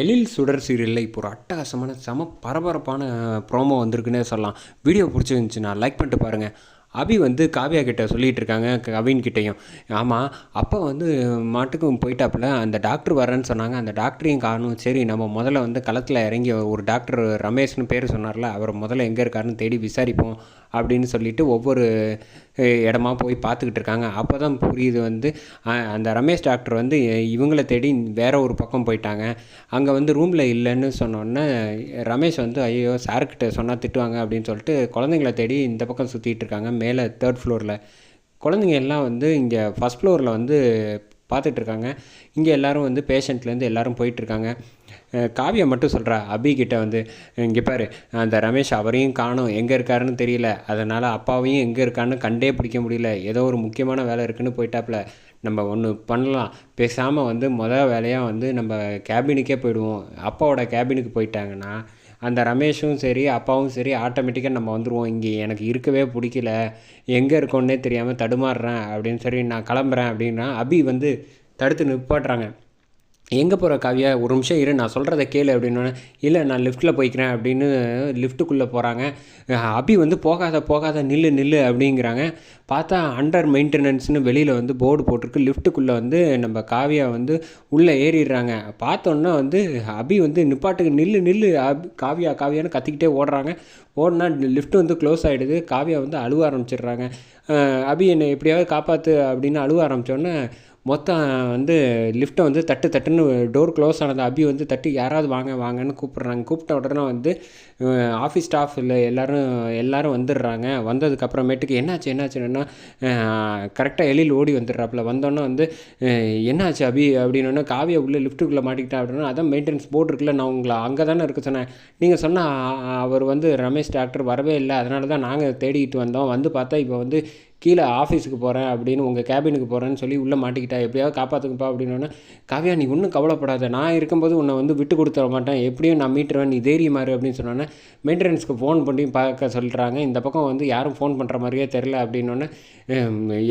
எழில் சுடர் சீரியலில் இப்போ ஒரு அட்டகாசமான செம பரபரப்பான ப்ரோமோ வந்திருக்குன்னே சொல்லலாம். வீடியோ பிடிச்சிருந்துச்சுன்னா லைக் பண்ணிட்டு பாருங்கள் அபி வந்து காவியா கிட்ட சொல்லிகிட்டு இருக்காங்க கவின் கிட்டேயும். ஆமாம் அப்போ வந்து மாட்டுக்கும் போயிட்டாப்புல. அந்த டாக்டர் வரேன்னு சொன்னாங்க. அந்த டாக்டரையும் காணும். சரி நம்ம முதல்ல வந்து களத்தில் இறங்கி ஒரு டாக்டர் ரமேஷ்னு பேர் சொன்னார்ல. அவர் முதல்ல எங்கே இருக்காருன்னு தேடி விசாரிப்போம். அப்படின்னு சொல்லிட்டு ஒவ்வொரு இடமா போய் பார்த்துக்கிட்டு இருக்காங்க. அப்போ தான் புரியுது வந்து அந்த ரமேஷ் டாக்டர் வந்து இவங்கள தேடி வேற ஒரு பக்கம் போயிட்டாங்க. அங்கே வந்து ரூமில் இல்லைன்னு சொன்னோன்னே ரமேஷ் வந்து ஐயோ சார்கிட்ட சொன்னால் திட்டுவாங்க அப்படின்னு சொல்லிட்டு குழந்தைங்கள தேடி இந்த பக்கம் சுற்றிட்டு இருக்காங்க மேலே தேர்ட் ஃப்ளோரில் குழந்தைங்க எல்லாம் வந்து இங்கே ஃபஸ்ட் ஃப்ளோரில் வந்து பார்த்துட்ருக்காங்க. இங்கே எல்லோரும் வந்து பேஷண்ட்லேருந்து எல்லாரும் போயிட்டுருக்காங்க காவியா மட்டும் சொல்கிறா அபி கிட்ட வந்து இங்கே பாரு அந்த ரமேஷ் அவரையும் காணும் எங்கே இருக்காருன்னு தெரியல. அதனால் அப்பாவையும் எங்கே இருக்கான்னு கண்டே பிடிக்க முடியல. ஏதோ ஒரு முக்கியமான வேலை இருக்குன்னு போயிட்டாப்புல நம்ம ஒன்று பண்ணலாம். பேசாமல் வந்து மொதல் வேலையாக வந்து நம்ம கேபினுக்கே போயிடுவோம். அப்பாவோட கேபினுக்கு போயிட்டாங்கன்னா அந்த ரமேஷும் சரி அப்பாவும் சரி ஆட்டோமேட்டிக்காக நம்ம வந்துடுவோம் இங்கே எனக்கு இருக்கவே பிடிக்கல. எங்கே இருக்கோன்னே தெரியாமல் தடுமாறுறேன் அப்படின்னு சரி நான் கிளம்புறேன் அப்படின்னா அபி வந்து தடுத்து நிப்பாட்டுறாங்க. எங்கே போகிற காவியா? ஒரு நிமிஷம் இரு நான் சொல்கிறத கேளு அப்படின்னு இல்லை நான் லிஃப்ட்டில் போய்க்கிறேன் அப்படின்னு லிஃப்ட்டுக்குள்ளே போகிறாங்க அபி வந்து போகாத போகாத நில்லு நில்லு அப்படிங்கிறாங்க. பார்த்தா அண்டர் மெயின்டெனன்ஸ்னு வெளியில் வந்து போர்டு போட்டிருக்கு. லிஃப்ட்டுக்குள்ளே வந்து நம்ம காவியா வந்து உள்ளே ஏறிடுறாங்க. பார்த்தோன்னா வந்து அபி வந்து நிப்பாட்டுக்கு நில்லு நில்லு அபி காவியா காவியான்னு கத்திக்கிட்டே ஓடுறாங்க. ஓடினா லிஃப்ட் வந்து க்ளோஸ் ஆகிடுது காவியா வந்து அழுவ ஆரம்பிச்சிடுறாங்க. அபி என்னை எப்படியாவது காப்பாற்று அப்படின்னு அழுவ ஆரம்பித்தோன்னே மொத்தம் வந்து லிஃப்ட்டை வந்து தட்டு தட்டுன்னு டோர் க்ளோஸ் ஆனது அபி வந்து தட்டி யாராவது வாங்க வாங்கன்னு கூப்பிட்றாங்க. கூப்பிட்ட உடனே வந்து ஆஃபீஸ் ஸ்டாஃப் இல்லை எல்லோரும் எல்லோரும் வந்துடுறாங்க. வந்ததுக்கப்புறமேட்டுக்கு என்னாச்சு என்னாச்சுன்னா கரெக்டாக எழில் ஓடி வந்துடுறாப்புல. வந்தோன்னே வந்து என்னாச்சு அபி அப்படின்னா காவியை உள்ளே லிஃப்ட்டுக்குள்ளே மாட்டிக்கிட்டேன் அப்படின்னா அதான் மெயின்டெனன்ஸ் போர்டு இருக்குல்ல நான் உங்களை அங்கே தானே இருக்க சொன்னேன். நீங்கள் சொன்னால் அவர் வந்து ரமேஷ் டாக்டர் வரவே இல்லை. அதனால தான் நாங்கள் தேடிக்கிட்டு வந்தோம். வந்து பார்த்தா இப்போ வந்து கீழே ஆஃபீஸுக்கு போகிறேன் அப்படின்னு உங்கள் கேபினுக்கு போகிறேன்னு சொல்லி உள்ளே மாட்டிக்கிட்டா? எப்படியாவது காப்பாற்றுங்கப்பா அப்படின்னோடனே காவியா நீ ஒன்றும் கவலைப்படாத. நான் இருக்கும்போது உன்னை வந்து விட்டு கொடுத்துட மாட்டேன். எப்படியும் நான் மீட்டுருவேன். நீ தைரியமாரு அப்படின்னு சொன்னோன்னே மெயின்டெனன்ஸ்க்கு ஃபோன் பண்ணி பார்க்க சொல்கிறாங்க இந்த பக்கம் வந்து யாரும் ஃபோன் பண்ணுற மாதிரியே தெரில அப்படின்னோடனே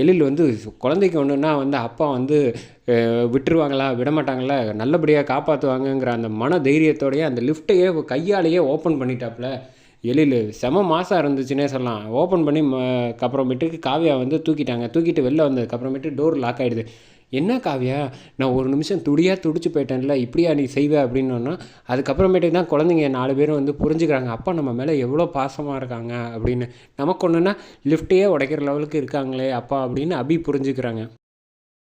எழில் வந்து குழந்தைக்கு ஒன்றுன்னா வந்து அப்பா வந்து விட்டுருவாங்களா? விடமாட்டாங்களா? நல்லபடியாக காப்பாற்றுவாங்கங்கிற அந்த மன தைரியத்தோடையே அந்த லிஃப்ட்டையே கையாலேயே ஓப்பன் பண்ணிட்டாப்புல எழில் செம மாதம் இருந்துச்சுன்னே சொல்லலாம். ஓப்பன் பண்ணி அப்புறமேட்டுக்கு காவியா வந்து தூக்கிட்டாங்க. தூக்கிட்டு வெளில வந்ததுக்கப்புறமேட்டு டோர் லாக் ஆகிடுது என்ன காவியா? நான் ஒரு நிமிஷம் துடியாக துடிச்சு போயிட்டேன்ல. இப்படியா நீ செய்வே? அப்படின்னோன்னா அதுக்கப்புறமேட்டுக்கு தான் குழந்தைங்க நாலு பேரும் வந்து புரிஞ்சுக்கிறாங்க. அப்பா நம்ம மேலே எவ்வளோ பாசமாக இருக்காங்க? அப்படின்னு. நமக்கு ஒன்றுனா லிஃப்ட்டையே உடைக்கிற லெவலுக்கு இருக்காங்களே அப்பா அப்படின்னு அபி புரிஞ்சுக்கிறாங்க.